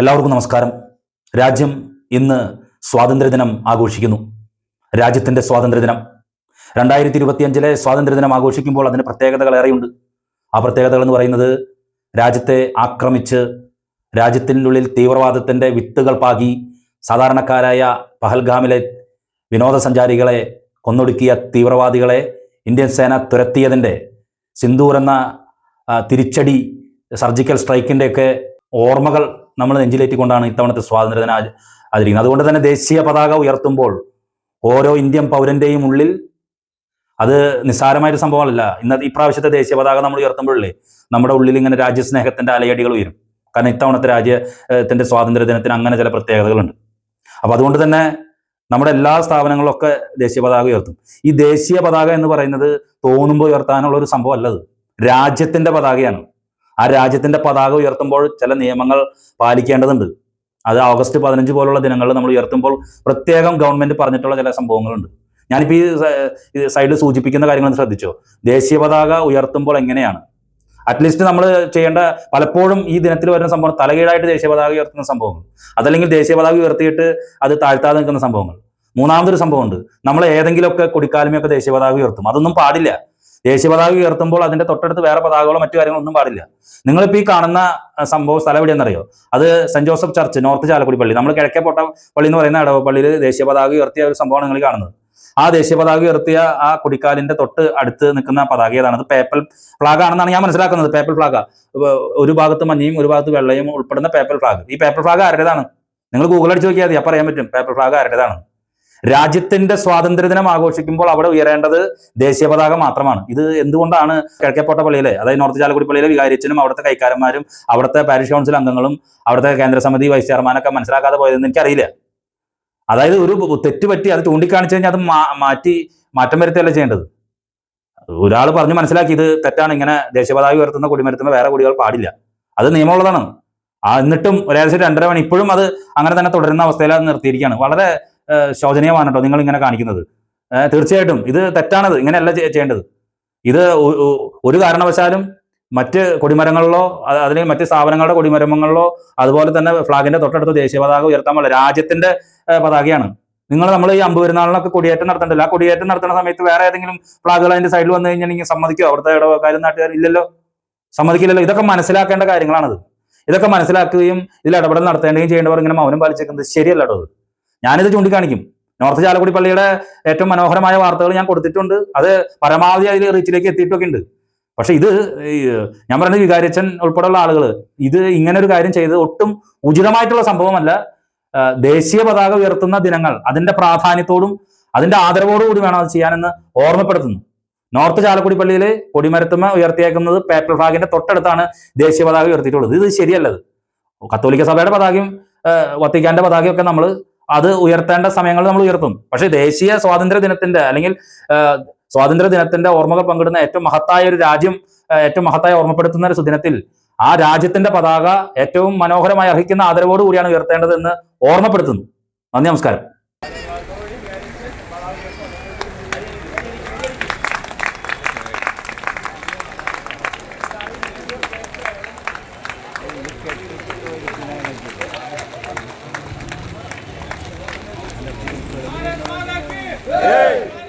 എല്ലാവർക്കും നമസ്കാരം. രാജ്യം ഇന്ന് സ്വാതന്ത്ര്യദിനം ആഘോഷിക്കുന്നു. രാജ്യത്തിന്റെ സ്വാതന്ത്ര്യദിനം. രണ്ടായിരത്തി ഇരുപത്തിയഞ്ചിലെ സ്വാതന്ത്ര്യദിനം ആഘോഷിക്കുമ്പോൾ അതിന് പ്രത്യേകതകൾ ഏറെയുണ്ട്. ആ പ്രത്യേകതകൾ എന്ന് പറയുന്നത് രാജ്യത്തെ ആക്രമിച്ച് രാജ്യത്തിനുള്ളിൽ തീവ്രവാദത്തിന്റെ വിത്തുകൾ പാകി സാധാരണക്കാരായ പഹൽഗാമിലെ വിനോദസഞ്ചാരികളെ കൊന്നൊടുക്കിയ തീവ്രവാദികളെ ഇന്ത്യൻ സേന തുരത്തിയതിന്റെ സിന്ദൂർ എന്ന തിരിച്ചടി സർജിക്കൽ സ്ട്രൈക്കിന്റെയൊക്കെ ഓർമ്മകൾ നമ്മൾ നെഞ്ചിലേറ്റിക്കൊണ്ടാണ് ഇത്തവണത്തെ സ്വാതന്ത്ര്യദിനം ആച- ആചരിക്കുന്നത്. അതുകൊണ്ട് തന്നെ ദേശീയ പതാക ഉയർത്തുമ്പോൾ ഓരോ ഇന്ത്യൻ പൗരന്റെയും ഉള്ളിൽ അത് നിസ്സാരമായൊരു സംഭവമല്ല. ഇന്നത്തെ ഇപ്രാവശ്യത്തെ ദേശീയ പതാക നമ്മൾ ഉയർത്തുമ്പോഴല്ലേ നമ്മുടെ ഉള്ളിൽ ഇങ്ങനെ രാജ്യസ്നേഹത്തിന്റെ അലയടികൾ ഉയരും. കാരണം ഇത്തവണത്തെ രാജ്യത്തിന്റെ സ്വാതന്ത്ര്യ ദിനത്തിന് അങ്ങനെ ചില പ്രത്യേകതകളുണ്ട്. അപ്പൊ അതുകൊണ്ട് തന്നെ നമ്മുടെ എല്ലാ സ്ഥാപനങ്ങളിലൊക്കെ ദേശീയ പതാക ഉയർത്തും. ഈ ദേശീയ പതാക എന്ന് പറയുന്നത് തോന്നുമ്പോൾ ഉയർത്താനുള്ള ഒരു സംഭവം അല്ലത് രാജ്യത്തിന്റെ പതാകയാണ്. ആ രാജ്യത്തിന്റെ പതാക ഉയർത്തുമ്പോൾ ചില നിയമങ്ങൾ പാലിക്കേണ്ടതുണ്ട്. അത് ഓഗസ്റ്റ് പതിനഞ്ച് പോലുള്ള ദിനങ്ങളിൽ നമ്മൾ ഉയർത്തുമ്പോൾ പ്രത്യേകം ഗവൺമെന്റ് പറഞ്ഞിട്ടുള്ള ചില സംഭവങ്ങളുണ്ട്. ഞാനിപ്പോൾ ഈ സൈഡിൽ സൂചിപ്പിക്കുന്ന കാര്യങ്ങൾ ശ്രദ്ധിച്ചോ? ദേശീയ പതാക ഉയർത്തുമ്പോൾ എങ്ങനെയാണ്? അറ്റ്ലീസ്റ്റ് നമ്മൾ ചെയ്യേണ്ട പലപ്പോഴും ഈ ദിനത്തിൽ വരുന്ന സംഭവം തലകീഴായിട്ട് ദേശീയ പതാക ഉയർത്തുന്ന സംഭവങ്ങൾ അതല്ലെങ്കിൽ ദേശീയ പതാക ഉയർത്തിയിട്ട് അത് താഴ്ത്താതെ നിൽക്കുന്ന സംഭവങ്ങൾ. മൂന്നാമതൊരു സംഭവമുണ്ട്. നമ്മൾ ഏതെങ്കിലുമൊക്കെ കൊടിക്കാലുമൊക്കെ ദേശീയ പതാക ഉയർത്തും. അതൊന്നും പാടില്ല. ദേശീയ പതാക ഉയർത്തുമ്പോൾ അതിന്റെ തൊട്ടടുത്ത് വേറെ പതാകകളോ മറ്റു കാര്യങ്ങളോ ഒന്നും പാടില്ല. നിങ്ങളിപ്പോൾ ഈ കാണുന്ന സംഭവ സ്ഥലം എവിടെയെന്നറിയോ അത് saint Joseph church north Chalakudy പള്ളി. നമ്മൾ കിഴക്കേ പള്ളി എന്ന് പറയുന്ന ഇടവ പള്ളിയിൽ ദേശീയ പതാക ഉയർത്തിയ ഒരു സംഭവമാണ് നിങ്ങൾ കാണുന്നത്. ആ ദേശീയ പതാക ഉയർത്തിയ ആ കുടിക്കാലിന്റെ തൊട്ട് അടുത്ത് നിൽക്കുന്ന പതാക ഏതാണ് അത് പേപ്പൽ ഫ്ലാഗ് ആണെന്നാണ് ഞാൻ മനസ്സിലാക്കുന്നത്. Papal flag. ഒരു ഭാഗത്ത് മഞ്ഞയും ഒരു ഭാഗത്ത് വെള്ളയും ഉൾപ്പെടുന്ന പേപ്പൽ ഫ്ലാഗ്. ഈ പേപ്പൽ ഫ്ലാഗ് ആരുടേതാണ്? നിങ്ങൾ ഗൂഗിൾ അടിച്ച് നോക്കിയാൽ മതി. അപ്പോൾ അറിയാൻ പറ്റും. പേപ്പർ ഫ്ലാഗ് ആരുടേതാണ്? രാജ്യത്തിന്റെ സ്വാതന്ത്ര്യ ദിനം ആഘോഷിക്കുമ്പോൾ അവിടെ ഉയരേണ്ടത് ദേശീയ പതാക മാത്രമാണ്. ഇത് എന്തുകൊണ്ടാണ് കിഴക്കേപ്പോട്ട പള്ളിയിലെ അതായത് നോർത്ത് ചാലക്കുടി പള്ളിയിലെ വികാരിച്ചനും അവിടുത്തെ കൈക്കാരന്മാരും അവിടുത്തെ പാരിഷ് കൗൺസിൽ അംഗങ്ങളും അവിടുത്തെ കേന്ദ്ര സമിതി വൈസ് ചെയർമാനൊക്കെ മനസ്സിലാക്കാതെ പോയതെന്ന് എനിക്കറിയില്ല. അതായത് ഒരു തെറ്റ് പറ്റി അത് ചൂണ്ടിക്കാണിച്ചു കഴിഞ്ഞാൽ അത് മാറ്റി മാറ്റം വരുത്തുകയല്ല ചെയ്യേണ്ടത്? ഒരാൾ പറഞ്ഞു മനസ്സിലാക്കി ഇത് തെറ്റാണ് ഇങ്ങനെ ദേശീയ പതാക ഉയർത്തുന്ന കൊടിമരത്തുമ്പോൾ വേറെ കൊടികൾ പാടില്ല. അത് നിയമമുള്ളതാണ്. ആ എന്നിട്ടും ഒരാഴ്ച രണ്ടര മണി ഇപ്പോഴും അത് അങ്ങനെ തന്നെ തുടരുന്ന അവസ്ഥയിൽ നിർത്തിയിരിക്കുകയാണ്. വളരെ ശോചനീയമാണ് കേട്ടോ നിങ്ങൾ ഇങ്ങനെ കാണിക്കുന്നത് തീർച്ചയായിട്ടും ഇത് തെറ്റാണത്. ഇങ്ങനെയല്ല ചെയ്യേണ്ടത്. ഇത് ഒരു കാരണവശാലും മറ്റ് കൊടിമരങ്ങളിലോ അ- മറ്റ് സ്ഥാപനങ്ങളുടെ കൊടിമരങ്ങളിലോ അതുപോലെ തന്നെ ഫ്ലാഗിന്റെ തൊട്ടടുത്ത് ദേശീയ പതാക ഉയർത്താൻ പാടില്ല രാജ്യത്തിന്റെ പതാകയാണ്. നിങ്ങൾ നമ്മൾ ഈ അമ്പ് പെരുന്നാളിനൊക്കെ കൊടിയേറ്റം നടത്തണ്ടല്ലോ. ആ കൊടിയേറ്റം നടത്തുന്ന സമയത്ത് വേറെ ഏതെങ്കിലും ഫ്ലാഗുകൾ അതിന്റെ സൈഡിൽ വന്നു കഴിഞ്ഞാൽ സമ്മതിക്കോ? അവിടുത്തെ ഇടവക്കാരും നാട്ടുകാരും ഇല്ലല്ലോ. സമ്മതിക്കില്ലല്ലോ. ഇതൊക്കെ മനസ്സിലാക്കേണ്ട കാര്യങ്ങളാണത്. ഇതൊക്കെ മനസ്സിലാക്കുകയും ഇതിൽ ഇടപെടൽ നടത്തേണ്ടുകയും ചെയ്യേണ്ടവർ ഇങ്ങനെ മൗനം പാലിച്ചേക്കുന്നത് ശരിയല്ലോ അത്. ഞാനിത് ചൂണ്ടിക്കാണിക്കും. നോർത്ത് ചാലക്കുടി പള്ളിയുടെ ഏറ്റവും മനോഹരമായ വാർത്തകൾ ഞാൻ കൊടുത്തിട്ടുണ്ട്. അത് പരമാവധി അതിൽ റീച്ചിലേക്ക് എത്തിയിട്ടൊക്കെ ഉണ്ട്. പക്ഷെ ഇത് ഞാൻ പറയുന്നത് വികാരിച്ചൻ ഉൾപ്പെടെയുള്ള ആളുകൾ ഇത് ഇങ്ങനെ ഒരു കാര്യം ചെയ്ത് ഒട്ടും ഉചിതമായിട്ടുള്ള സംഭവമല്ല. ദേശീയ പതാക ഉയർത്തുന്ന ദിനങ്ങൾ അതിന്റെ പ്രാധാന്യത്തോടും അതിന്റെ ആദരവോടും കൂടി വേണം അത് ചെയ്യാനെന്ന് ഓർമ്മപ്പെടുത്തുന്നു. നോർത്ത് ചാലക്കുടി പള്ളിയിൽ കൊടിമരത്തുമ ഉയർത്തിയേക്കുന്നത് പേപ്പർ ഫ്ലാഗിന്റെ തൊട്ടടുത്താണ് ദേശീയ പതാക ഉയർത്തിയിട്ടുള്ളത്. ഇത് ശരിയല്ലത്. കത്തോലിക്ക സഭയുടെ പതാകയും വത്തിക്കാന്റെ പതാകയും ഒക്കെ നമ്മൾ അത് ഉയർത്തേണ്ട സമയങ്ങൾ നമ്മൾ ഉയർത്തും. പക്ഷേ ദേശീയ സ്വാതന്ത്ര്യ ദിനത്തിന്റെ അല്ലെങ്കിൽ സ്വാതന്ത്ര്യ ദിനത്തിന്റെ ഓർമ്മകൾ പങ്കിടുന്ന ഏറ്റവും മഹത്തായ ഒരു രാജ്യം ഏറ്റവും മഹത്തായ ഓർമ്മപ്പെടുത്തുന്ന ഒരു സുദിനത്തിൽ ആ രാജ്യത്തിന്റെ പതാക ഏറ്റവും മനോഹരമായി അർഹിക്കുന്ന ആദരവോടുകൂടിയാണ് ഉയർത്തേണ്ടതെന്ന് ഓർമ്മപ്പെടുത്തുന്നു. നന്ദി നമസ്കാരം. Ei!